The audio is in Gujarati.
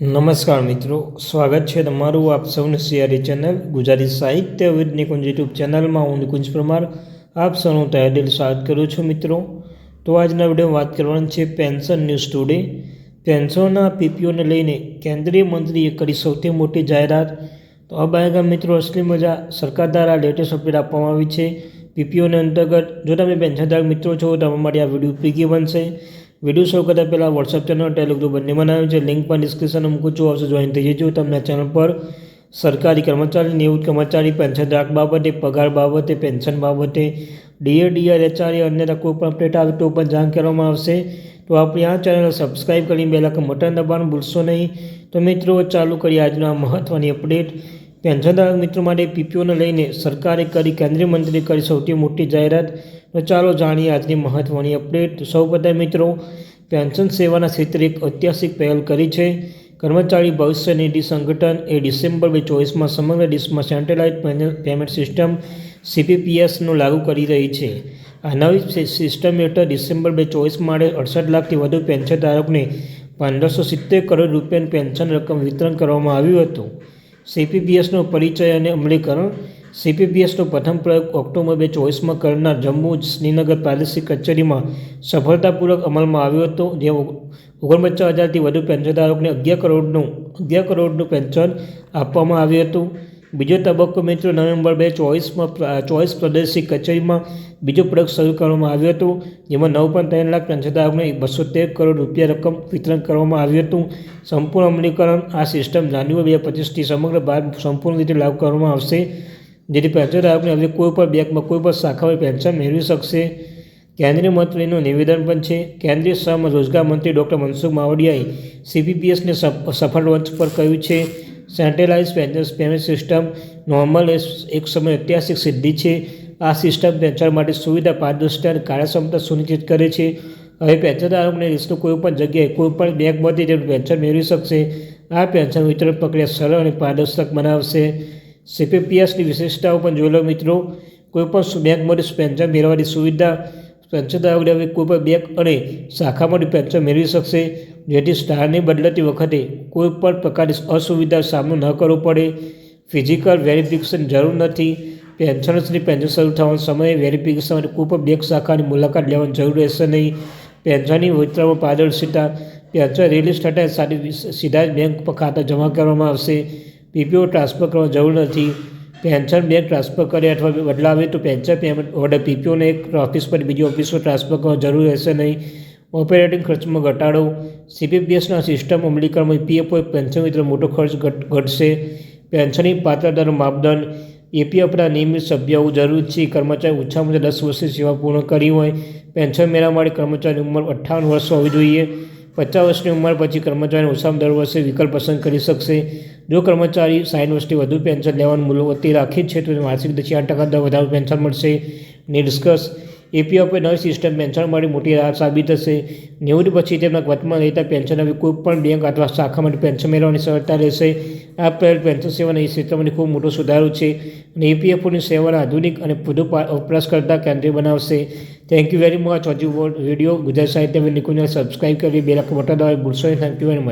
નમસ્કાર મિત્રો, સ્વાગત છે તમારું આપ સૌની સિયારી ચેનલ ગુજરાતી સાહિત્ય વિદ નિકુંજ યુટ્યુબ ચેનલમાં. હું નિકુંજ પરમાર, આપ સૌનું તહેદિલ સ્વાગત કરું છું મિત્રો. તો આજના વીડિયો વાત કરવાની છે પેન્શન ન્યૂઝ ટુડે. પેન્શનના પીપીઓને લઈને કેન્દ્રીય મંત્રીએ કરી સૌથી મોટી જાહેરાત. તો આ બાયગામ મિત્રો, અસલી મજા સરકાર દ્વારા લેટેસ્ટ અપડેટ આપવામાં આવી છે. પીપીઓને અંતર્ગત, જો તમે પેન્શનધારક મિત્રો છો, તો અમારી આ વીડિયો ઉપયોગી બનશે. વીડિયો શરૂ કરતાં પહેલાં વોટ્સઅપ ચેનલ ટેલિગ્રુપ બંને બનાવ્યું છે. લિંક પણ ડિસ્ક્રિપ્શનમાં મૂકું છું. આવશે જોઈન થઈ જજો. તમને ચેનલ પર સરકારી કર્મચારી, નિવૃત્ત કર્મચારી પેન્શન ધારક બાબતે, પગાર બાબતે પેન્શન બાબતે ડીએ ડીઆર એચઆરએ અન્ય કોઈ પણ અપડેટ આવે તો પણ જાણ કરવામાં આવશે. તો આપણે આ ચેનલ સબસ્ક્રાઈબ કરીને બે લાખ બટન દબાણ ભૂલશો નહીં. તો મિત્રો, ચાલુ કરીએ આજનો આ મહત્ત્વની અપડેટ પેન્શનધારક મિત્રો માટે પીપીઓને લઈને સરકારે કરી, કેન્દ્રીય મંત્રીએ કરી સૌથી મોટી જાહેરાત. તો ચાલો જાણીએ આજની મહત્ત્વની અપડેટ સૌપ્રથમ મિત્રો, પેન્શન સેવાના ક્ષેત્રે એક ઐતિહાસિક પહેલ કરી છે. કર્મચારી ભવિષ્ય નિધિ સંગઠન એ ડિસેમ્બર બે ચોવીસમાં સમગ્ર દેશમાં સેન્ટ્રલાઇઝ પેમેન્ટ સિસ્ટમ સીપીપીએસનું લાગુ કરી રહી છે. આ નવી સિસ્ટમ હેઠળ ડિસેમ્બર બે ચોવીસ માટે અડસઠ લાખથી વધુ પેન્શન ધારકને પંદરસો સિત્તેર કરોડ રૂપિયાની પેન્શન રકમ વિતરણ કરવામાં આવ્યું હતું. સીપીપીએસનો પરિચય અને અમલીકરણ સીપીપીએસનો પ્રથમ પ્રયોગ ઓક્ટોબર બે ચોવીસમાં કરનાર જમ્મુ શ્રીનગર પ્રાદેશિક કચેરીમાં સફળતાપૂર્વક અમલમાં આવ્યો હતો જે ઓગણપચાસ હજારથી વધુ પેન્શનધારકોને અગિયાર કરોડનું અગિયાર કરોડનું પેન્શન આપવામાં આવ્યું હતું. બીજો તબક્કો મિત્રો નવેમ્બર બે ચોવીસમાં ચોવીસ પ્રાદેશિક કચેરીમાં બીજો પ્રયોગ શરૂ કરવામાં આવ્યો હતો, જેમાં નવ પોઈન્ટ ત્રણ લાખ પેન્શનધારકોને બસો તેર કરોડ રૂપિયા રકમ વિતરણ કરવામાં આવ્યું હતું. સંપૂર્ણ અમલીકરણ આ સિસ્ટમ જાન્યુઆરી બે પચીસથી સમગ્ર ભારત સંપૂર્ણ રીતે લાગુ કરવામાં આવશે. જેથી પેન્શનધારકને હવે કોઈ પણ બેંકમાં કોઈ પણ શાખામાં પેન્શન મેળવી શકશે. કેન્દ્રીય મંત્રીનું નિવેદન પણ છે. કેન્દ્રીય શ્રમ રોજગાર મંત્રી ડૉક્ટર મનસુખ માવડિયાએ સીપીપીએસને સફળ મંચ પર કહ્યું છે. Centralise pension payment system normal એક સમય ઐતિહાસિક સિદ્ધિ છે. આ સિસ્ટમ પેન્શન માટે સુવિધા, પારદર્શિતા અને કાર્યક્ષમતા સુનિશ્ચિત કરે છે. હવે પેન્શનધારકોને દેશનું કોઈ પણ જગ્યાએ કોઈ પણ બેંકમાંથી તેમનું પેન્શન મેળવી શકશે. આ પેન્શન વિતરણ પ્રક્રિયા સરળ અને પારદર્શક બનાવશે. સીપીપીએસની વિશેષતાઓ પણ જોઈ લો મિત્રો. કોઈપણ બેંકમાંથી પેન્શન મેળવવાની સુવિધા પેન્શન ધરાવડાવી કોઈપણ બેંક અને શાખામાંથી પેન્શન મેળવી શકશે. જેથી સ્ટારની બદલતી વખતે કોઈપણ પ્રકારની અસુવિધા સામનો ન કરવો પડે. ફિઝિકલ વેરિફિકેશન જરૂર નથી. પેન્શનર્સની પેન્શન શરૂ થવાના સમયે વેરિફિકેશન માટે કોઈપણ બેંક શાખાની મુલાકાત લેવાની જરૂર રહેશે નહીં. પેન્શનની વિતરણમાં પારદર્શિતા પેન્શન રિલીઝ થતાં સાથે સીધા જ બેંક ખાતા જમા કરવામાં આવશે. પીપીઓ ટ્રાન્સફર કરવાની જરૂર નથી, પેન્શન બેંક ટ્રાન્સફર કરે અથવા બદલાવે તો પેન્શન પેમેન્ટ ઓર્ડર પીપીઓને એક ઓફિસ પર બીજી ઓફિસમાં ટ્રાન્સફર કરવાની જરૂર રહેશે નહીં. ઓપરેટિંગ ખર્ચમાં ઘટાડો સીપીપીએસના સિસ્ટમ અમલીકરણમાં ઈપીએફઓ પેન્શન વિતરણ મોટો ખર્ચ ઘટશે. પેન્શનની પાત્રતાનો માપદંડ ઈપીએફના નિયમિત સભ્ય હોવું જરૂરી છે. કર્મચારી ઓછામાં ઓછા દસ વર્ષની સેવા પૂર્ણ કરી હોય, પેન્શન મેળવવા માટે કર્મચારીની ઉંમર અઠ્ઠાવન વર્ષ હોવી જોઈએ. પચાસ વર્ષની ઉંમર પછી કર્મચારીને ઓછામાં દર વર્ષે વિકલ્પ પસંદ કરી શકશે. જો કર્મચારી સાઠ વર્ષથી વધુ પેન્શન લેવાનું મૂલ્યવતી રાખે છે, તો માસિક દસ આઠ ટકા દર વધારે પેન્શન મળશે. નિષ્કર્ષ એપીએફએ નવી સિસ્ટમ પેન્શન માટે મોટી રાહત સાબિત થશે. નિવૃત્તિ પછી તેમના વર્તમાન રહેતા પેન્શન હવે કોઈપણ બેંક અથવા શાખા માટે પેન્શન મેળવવાની સરળતા રહેશે. આ પહેલ પેન્શન સેવાના એ ક્ષેત્રમાં ખૂબ મોટો સુધારો છે અને એપીએફઓની સેવાના આધુનિક અને વધુ વપરાશકર્તા કેન્દ્રીય બનાવશે. થેન્ક યુ વેરી મચ હજુ વીડિયો ગુજરાત સાહિત્ય નિકુંજ સબસ્ક્રાઈબ કરી બે લાખ મોટા દવા ભૂલશો થેન્ક યુ વેરી મચ